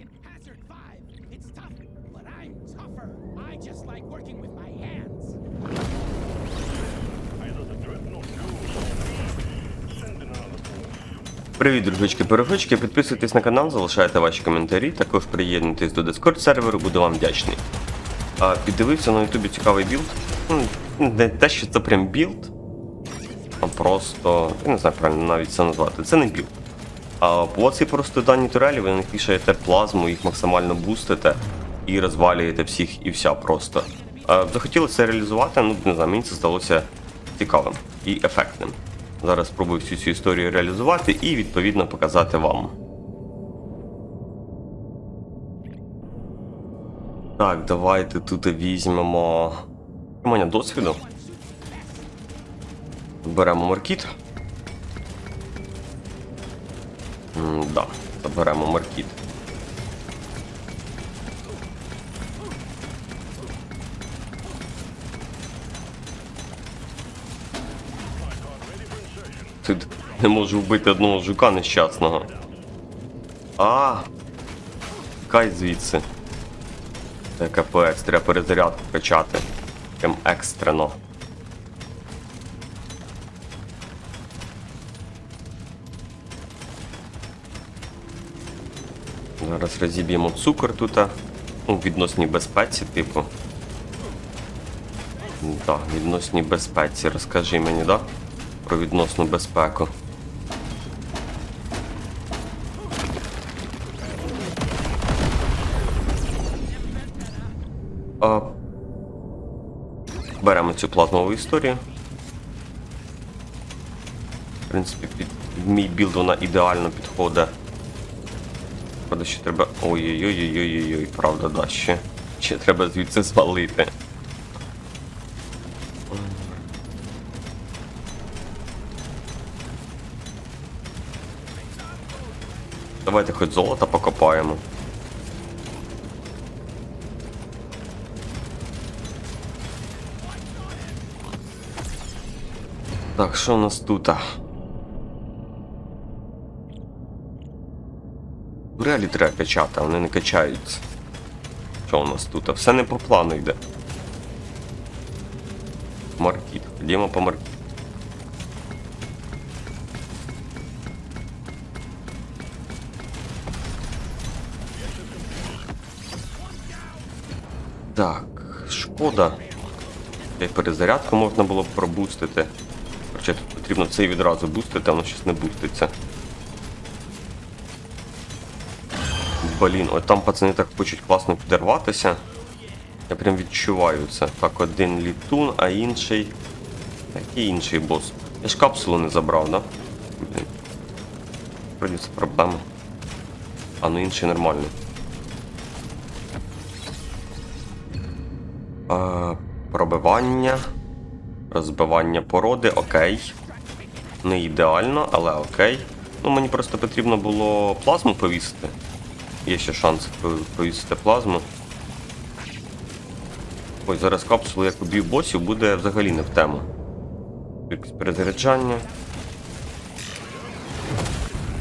fucking Hazard 5. It's tough, but I'm tougher. I just like working with my hands. Привіт, дружочки перегочки Підписуйтесь на канал, залишайте ваші коментарі, також приєднуйтесь до Discord серверу, буду вам вдячний. А, піддивився на ютубі цікавий білд. Не те, що це прям білд, а просто. Я не знаю правильно навіть це назвати. Це не білд. У просто дані турелі, ви на них вішаєте плазму, їх максимально бустите і розвалюєте всіх і вся просто. Захотілося це реалізувати, ну не знаю, мені це здалося цікавим і ефектним. Зараз спробую всю цю історію реалізувати і відповідно показати вам. Так, давайте тут візьмемо. Тримання досвіду. Беремо маркіт. М, Да, заберемо маркіт. Тут не можу вбити одного жука нещасного. А. Кай звідси. Це капець, треба перезарядку качати. Прям екстрено. Зараз розіб'ємо цукор тут. У відносній безпеці, типу. Так, відносній безпеці. Розкажи мені, да? Про відносну безпеку. А... Беремо цю плазмову історію. В принципі, під мій білд вона ідеально підходить. Правда, ще треба. Ой-ой-ой-ой-ой-ой, правда, да, ще. Ще треба звідси звалити. Давайте хоч золото покопаємо. Так, що у нас тут? Реалі треба качати, а вони не качаються. Що у нас тут? Все не по плану йде. Маркіт. Ходімо по маркіт. Так, шкода. Перезарядку можна було б пробустити. Хоча тут потрібно цей відразу бустити, а воно щось не буститься. Блін, от там пацани так хочуть класно підірватися. Я прям відчуваю це. Так, один літун, а інший. Який інший бос? Я ж капсулу не забрав, да? Блін. Вроді це проблема. А ну інший нормальний. Е, пробивання. Розбивання породи, окей. Не ідеально, але окей. Ну, мені просто потрібно було плазму повісити. Є ще шанс повісити плазму. Ой, зараз капсула, як уб'ю босів, буде взагалі не в тему. Якесь перезаряджання.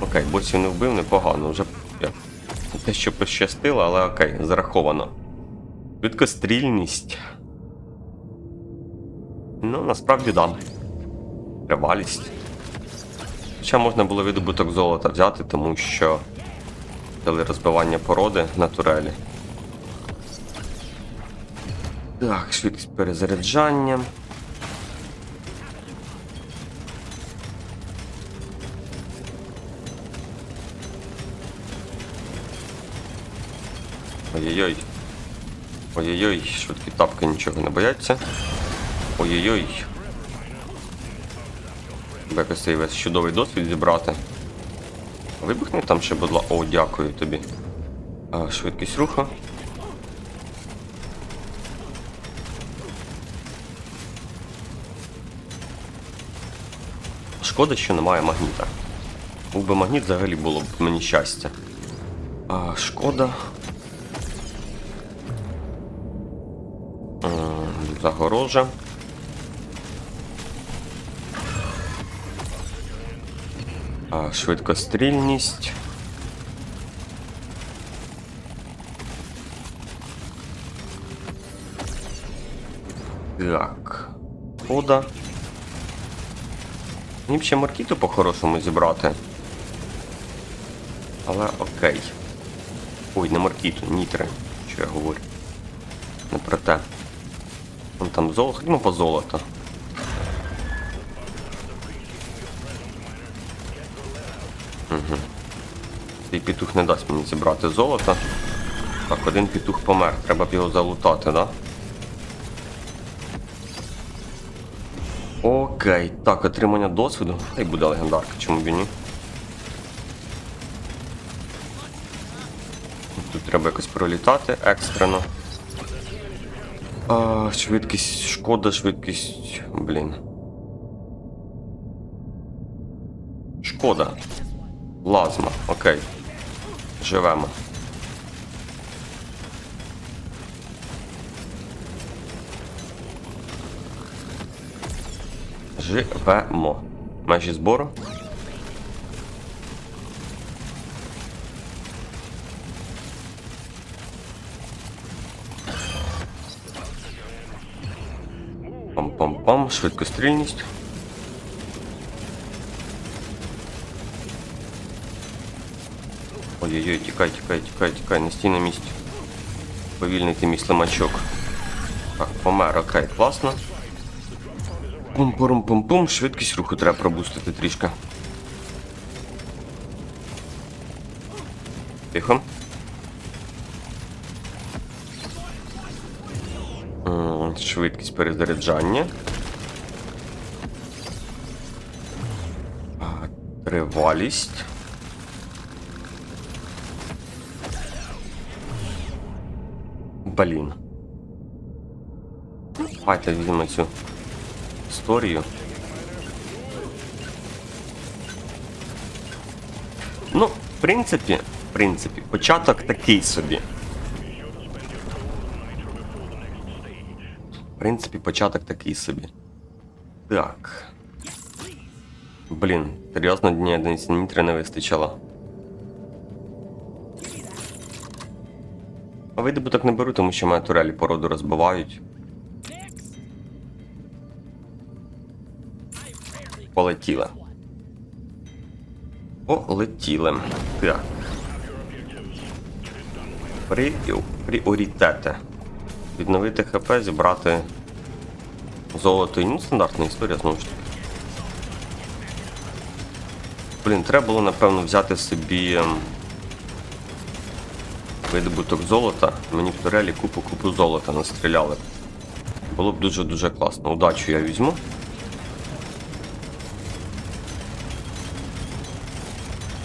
Окей, босів не вбив, непогано. Вже те, що пощастило, але окей, зараховано. Швидкострільність. Ну, насправді да. Тривалість. Хоча можна було видобуток золота взяти, тому що дали розбивання породи на турелі. Так, швидкість перезаряджання. Ой-ой-ой. Ой-ой-ой, швидкі тапки нічого не бояться. Ой-ой-ой. Треба якось цей весь чудовий досвід зібрати. Вибухни там ще, будь. О, дякую тобі. А, швидкість руху. Шкода, що немає магніта. Був би магніт, взагалі було б мені щастя. А, шкода. Загорожа. А, Швидкострільність. Так. Хода. Мені б ще маркіту по-хорошому зібрати. Але окей. Ой, не маркіту, нітри, що я говорю. Не про те. Вон там золото, ну по золото. Цей петух не дасть мені зібрати золото. Так, один петух помер. Треба б його залутати, да? Окей, так, отримання досвіду. Хай буде легендарка, чому б і ні. Тут треба якось пролітати екстрено. А, швидкість, шкода, швидкість. Блін. Шкода. Плазма, окей. Живемо. Живемо. Межі збору. Пам-пам-пам, швидкострільність. Ой-ой-ой, тікай, тікай, тікай, тікай, не стій на місці. Повільний ти мій слимачок. Так, помер, окей, класно. Пум-пум-пум-пум, швидкість руху треба пробустити трішки. Тихо. Швидкість перезаряджання. Тривалість. Блін. Давайте візьмемо цю історію. Ну, в принципі, в принципі, початок такий собі. В принципі, початок такий собі. Так. Блін, серйозно дні одиниці нітри не вистачало. А видобуток не беру, тому що мої турелі породу розбивають. Полетіли. Полетіли. Так. При... Пріоритети. Відновити ХП, зібрати золото ну, стандартна історія знову ж таки. Блін, треба було, напевно, взяти собі ем, видобуток золота. Мені в турелі купу-купу золота настріляли. Було б дуже-дуже класно. Удачу я візьму.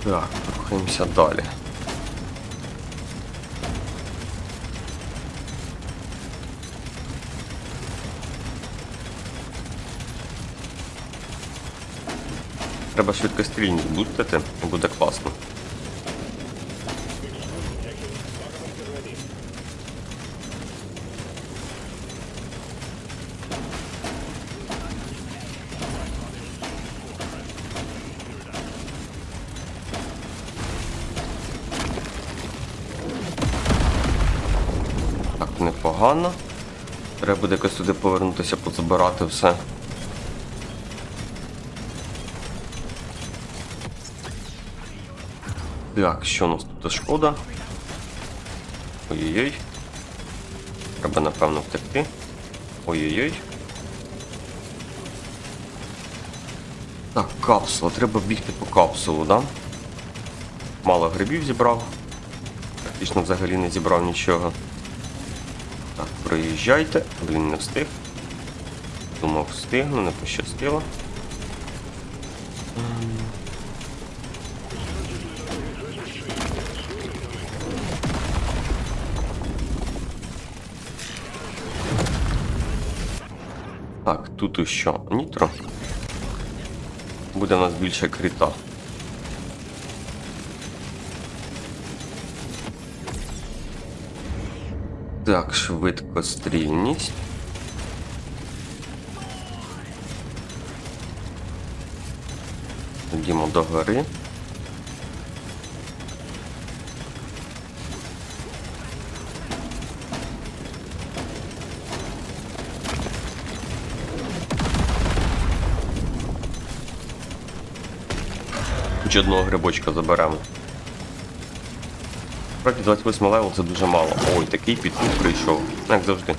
Так, рухаємося далі. Треба швидкострільність бустити, буде класно. Буде якось туди повернутися, позабирати все. Так, що у нас тут шкода? Ой-ой-ой. Треба, напевно, втекти. Ой-ой-ой. Так, капсула. Треба бігти по капсулу, да? Мало грибів зібрав. Практично взагалі не зібрав нічого. Так, проїжджайте. Блін, не встиг. Думав, встигну, не пощастило. Так, тут і що? Нітро. Буде у нас більше крита. Так, швидко стрільність. Ходімо до гори. Хоч одного грибочка заберемо. Справді 28 левел це дуже мало. Ой, такий підкуп прийшов. Як завжди.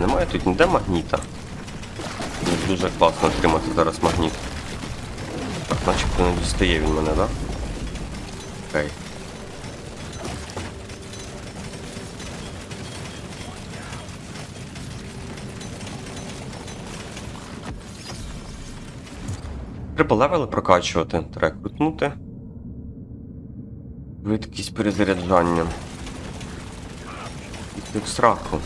Немає тут ніде магніта. Дуже класно отримати зараз магніт. Так, начебто не дістає він мене, так? Да? Треба левели прокачувати, треба крутнути. Швидкість перезаряджання. Від страху.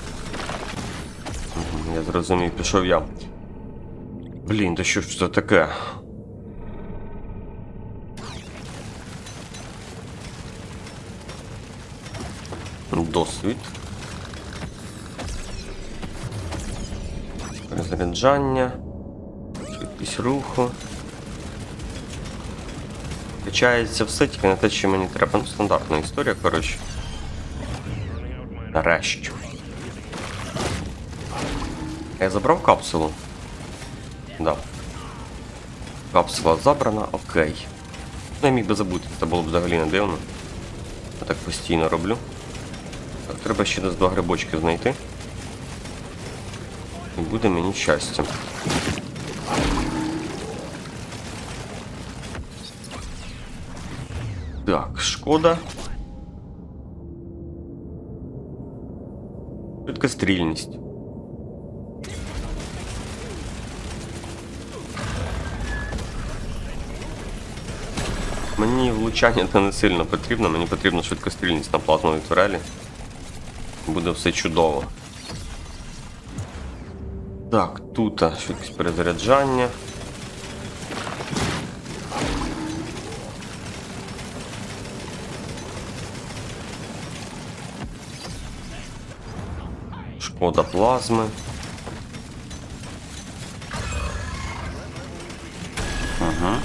Я зрозумів, пішов я. Блін, та що ж це таке? Досвід. Перезаряджання. Швидкість руху. Качається все, тільки не те, що мені треба. Ну, стандартна історія, коротше. Нарешті. Я забрав капсулу. Да. Капсула забрана, окей. Ну, я міг би забути, це було б взагалі не дивно. Я так постійно роблю. Так, треба ще десь два грибочки знайти. І буде мені щастя. Так, шкода. Швидкострільність. Мені влучання це не сильно потрібно, мені потрібна швидкострільність на плазмовій турелі. Буде все чудово. Так, тут швидкість перезаряджання. Шкода плазми. Ага.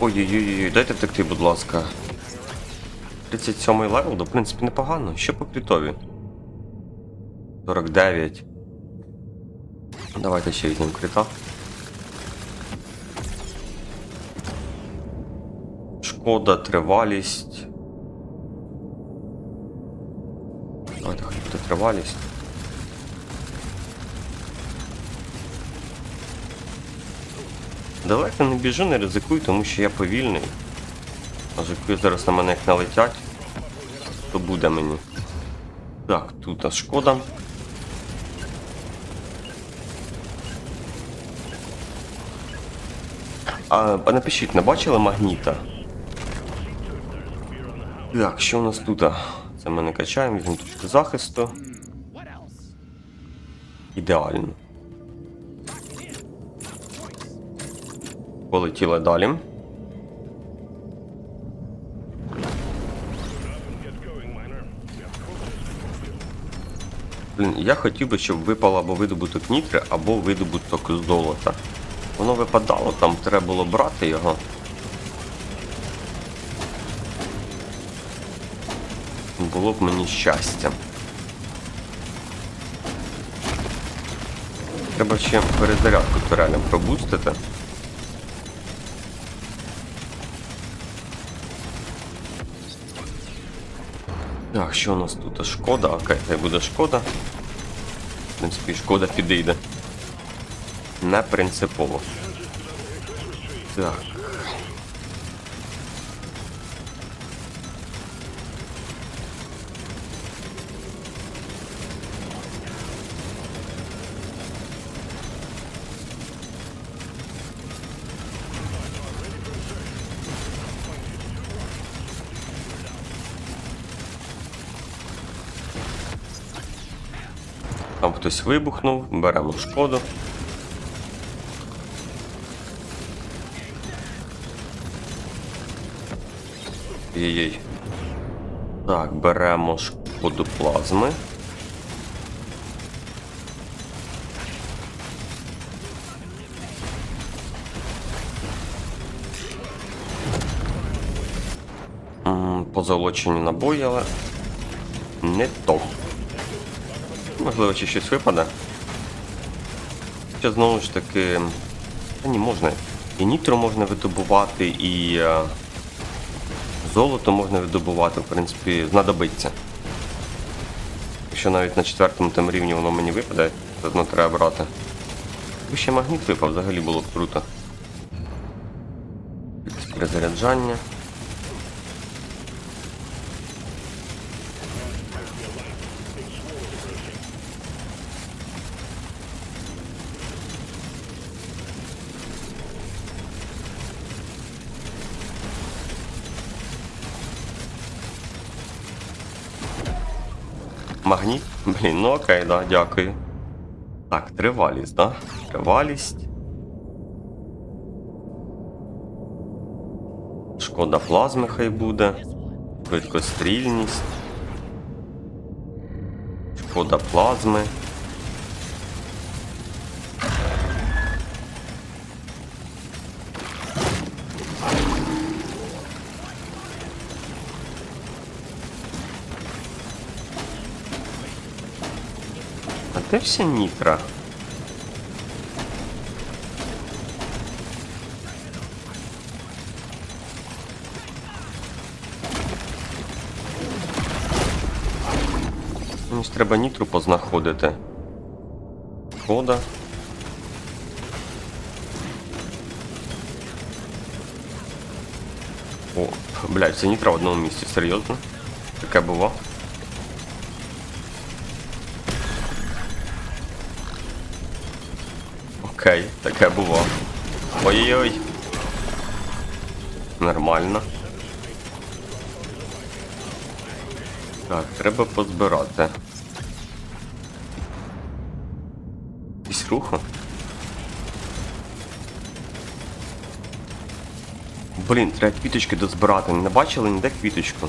Ой-ой-ой, дайте втекти, будь ласка. 37 левел, да, в принципі, непогано. Ще по крітові. 49. Давайте ще візьмемо крита. Шкода, тривалість. Давайте хай буде тривалість. Далеко не біжу, не ризикую, тому що я повільний. А жуки зараз на мене як налетять, то буде мені. Так, тут а шкода. А, а напишіть, не бачили магніта? Так, що у нас тут? Це ми не качаємо, візьмемо тут захисту. Ідеально. Полетіли далі. Блін, я хотів би, щоб випало або видобуток нітри, або видобуток золота. Воно випадало, там треба було брати його. Було б мені щастя. Треба ще перезарядку турелем пробустити. Так, що у нас тут? Шкода, окей, хай буде шкода. В принципі, шкода підійде. Не принципово. Так. Хтось вибухнув, беремо шкоду. Єй-єй. Так, беремо шкоду плазми. Позолочені набої, але не то. Можливо, чи щось випаде. Ще знову ж таки. Та ні, можна. І нітро можна видобувати, і е, золото можна видобувати, в принципі, знадобиться. Якщо навіть на четвертому там рівні воно мені випаде, то одно треба брати. Якби ще магніт випав, взагалі було б круто. Перезаряджання. Магніт? Блін, ну окей, да, дякую. Так, тривалість, да? Тривалість. Шкода плазми хай буде. Швидкострільність. Шкода плазми. А де вся нітра? Мені ж треба нітру познаходити. Шкода. О, блядь, це нітра в одному місці, серйозно? Таке було? Окей, таке було. Ой-ой-ой. Нормально. Так, треба позбирати. Якийсь руху. Блін, треба квіточки дозбирати. Не бачили ніде квіточку?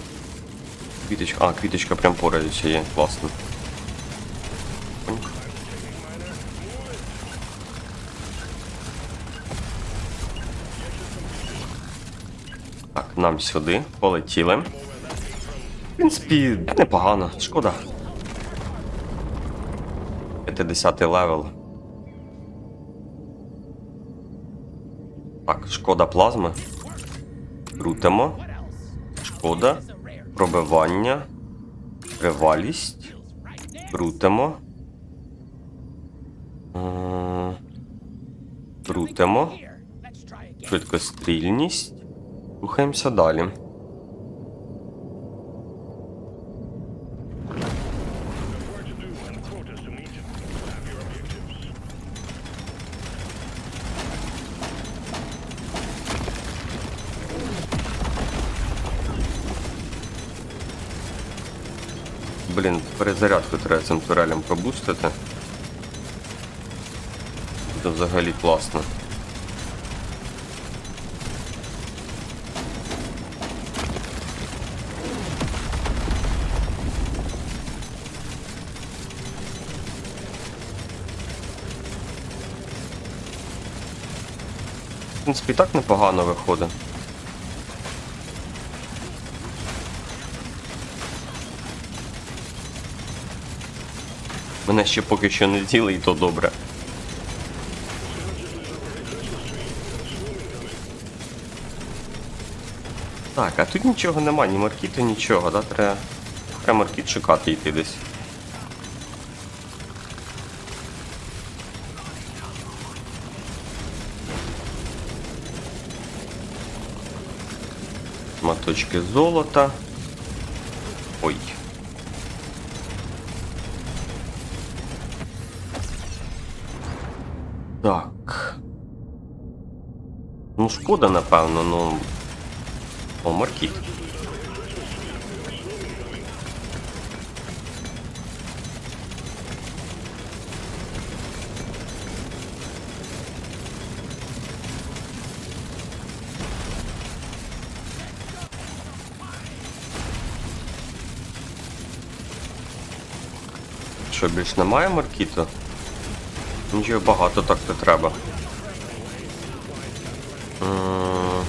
Квіточка. А, квіточка прям поруч є. Класно. Нам сюди. Полетіли. В принципі, непогано. Шкода. 50 левел. Так, шкода плазми. Крутимо. Шкода. Пробивання. Тривалість. Крутимо. Крутимо. Let's try. Швидкострільність. Рухаємося далі. Блін, перезарядку треба цим турелем пробустити. Це взагалі класно. В принципі, і так непогано виходить. Мене ще поки що не з'їли, і то добре. Так, а тут нічого нема, ні маркіту, нічого, да? Треба, треба маркіт шукати йти десь. Моточки золота. Ой. Так. Ну, шкода, напевно, ну. О, маркіт. Що, більш немає маркіту? Нічого багато так не треба. М.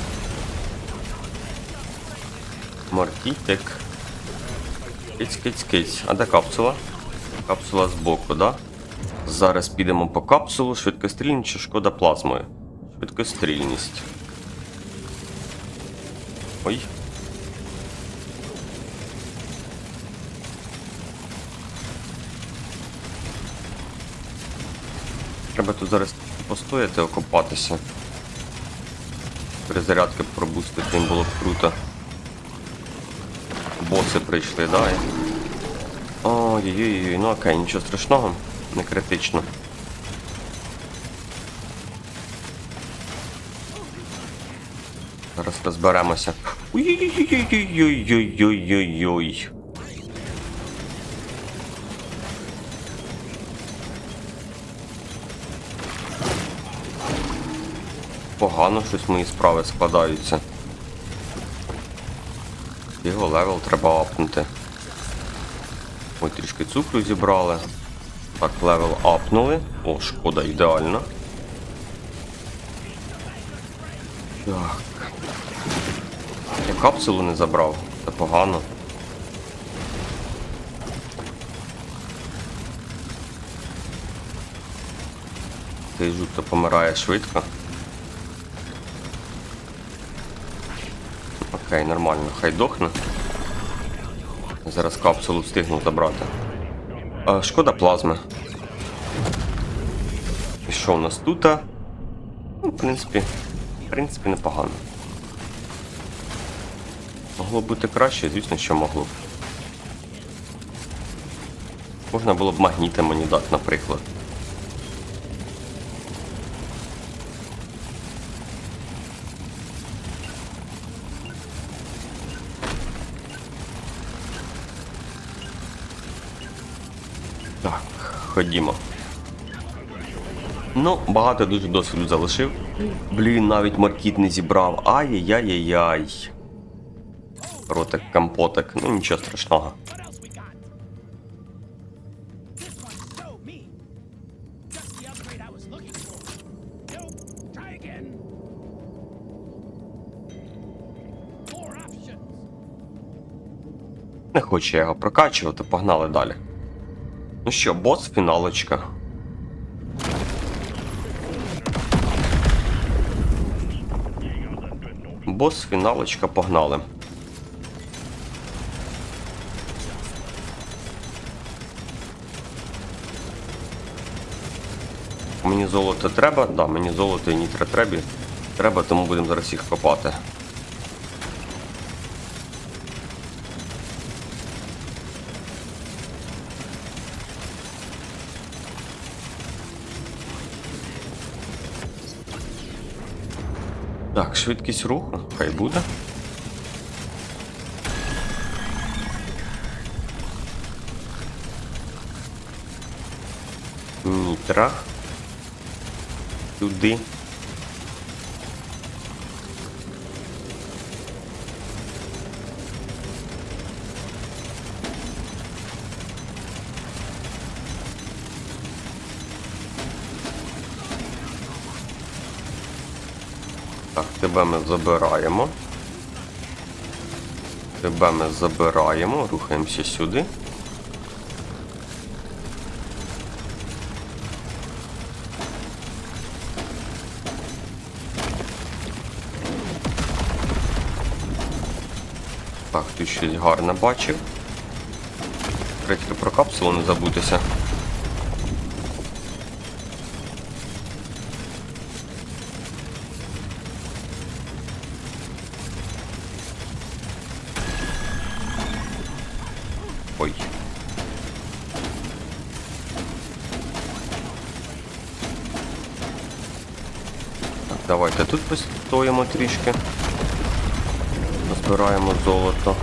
Мартітик. Киць, киць, киць. А де капсула? Капсула збоку, да? Зараз підемо по капсулу. Швидкострільність чи шкода плазмою? Швидкострільність. Ой. Треба тут зараз постояти, окопатися. Перезарядки пробустити їм було б круто. Боси прийшли, да? Ой-ой-ой, ну окей, нічого страшного, не критично. Зараз розберемося. Ой-ой-ой-ой-ой-ой-ой-ой-ой. Погано щось мої справи складаються. Його левел треба апнути. Ой, трішки цукру зібрали. Так, левел апнули. О, шкода, ідеально. Так. Я капсулу не забрав. Це погано. Цей жук помирає швидко. Окей, нормально, хай дохне. Зараз капсулу встигну забрати. А, шкода плазми. І що у нас тут? Ну, в принципі, в принципі, непогано. Могло б бути краще, звісно, що могло б. Можна було б магніти мені дати, наприклад. ходімо. Ну, багато дуже досвіду залишив. Блін, навіть маркіт не зібрав. Ай-яй-яй-яй. Ротик, компотик, ну нічого страшного. Не хочу я його прокачувати, погнали далі. Ну що, бос, фіналочка. Бос, фіналочка, погнали. Мені золото треба? Да, мені золото і нітро треба. Треба, тому будемо зараз їх копати. Так, швидкість руху, хай буде. Нітра. Туди. Тебе ми забираємо. Тебе ми забираємо, рухаємося сюди. Так, тут щось гарне бачив. Третьки про капсулу не забудьтеся. Постоїмо трішки. Збираємо золото.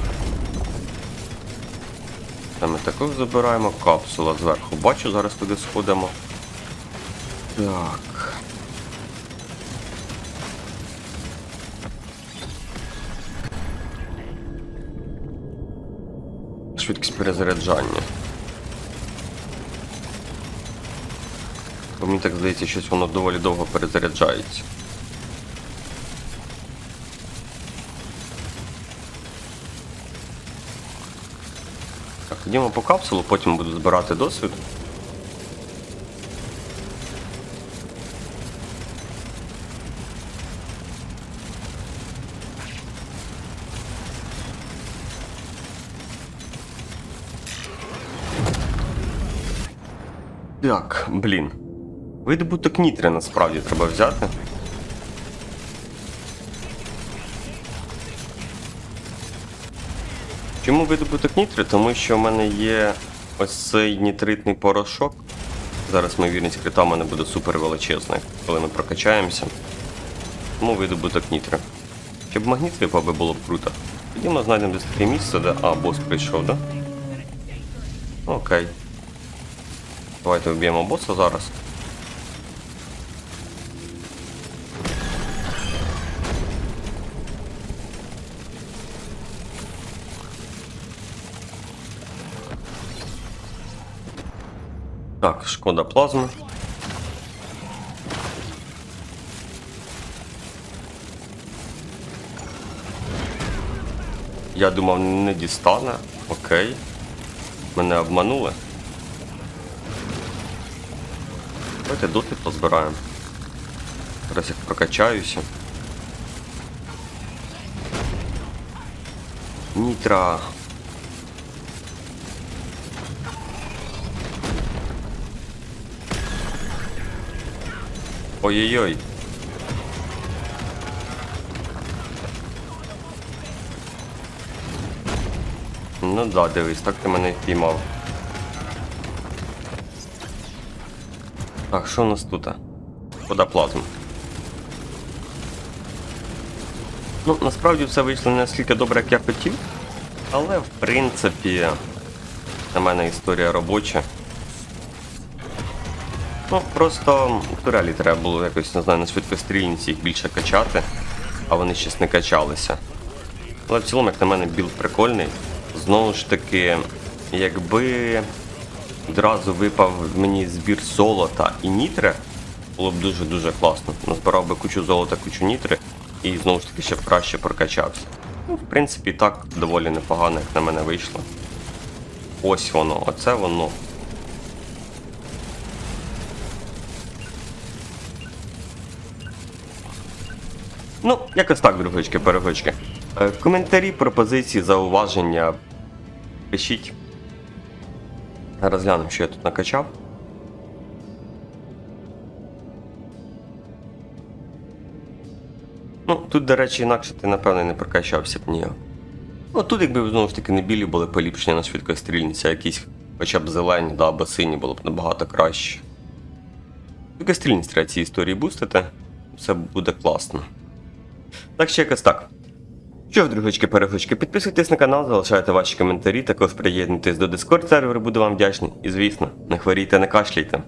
Та ми також забираємо капсула зверху. Бачу, зараз туди сходимо. Так. Швидкість перезаряджання. Бо мені так здається, щось воно доволі довго перезаряджається. Ходімо по капсулу, потім буду збирати досвід. Так, блін. Видобуток нітри насправді треба взяти. Видобуток нітри? Тому що в мене є ось цей нітритний порошок. Зараз ймовірність крита в мене буде супер величезна, коли ми прокачаємося. Тому видобуток нітри. Щоб магніт випав було б круто. Тоді ми знайдемо десь таке місце, де. А, бос прийшов, да? Окей. Давайте вб'ємо боса зараз. Так, шкода плазми. Я думав, не дістане. Окей. Мене обманули. Давайте досвід позбираємо. Зараз я прокачаюся. Нітра. Ой-ой-ой. Ну да, дивись, так ти мене впіймав. Так, що у нас тут? Вода плазма. Ну, насправді все вийшло не настільки добре, як я хотів. Але в принципі, на мене історія робоча. Ну, просто турелі треба було якось, не знаю, на швидкострільниці їх більше качати, а вони щось не качалися. Але в цілому, як на мене, білд прикольний. Знову ж таки, якби одразу випав мені збір золота і нітри, було б дуже-дуже класно. Назбирав би кучу золота, кучу нітри і знову ж таки ще б краще прокачався. Ну, в принципі, так доволі непогано, як на мене вийшло. Ось воно, оце воно. Ну, якось так, другочки, перегочки. Коментарі, пропозиції, зауваження. Пишіть. Розглянемо, що я тут накачав. Ну, тут, до речі, інакше ти, напевно, не прокачався б ні. Ну, тут, якби знову ж таки не білі були поліпшення на швидкострільниці, а якісь хоча б зелені, да, або сині було б набагато краще. Швидкострільність треба ці історії бустити. Все буде класно. Так що якось так. Що ж, другочки, перегочки, підписуйтесь на канал, залишайте ваші коментарі, також приєднуйтесь до Discord серверу, буду вам вдячний. І звісно, не хворійте, не кашляйте.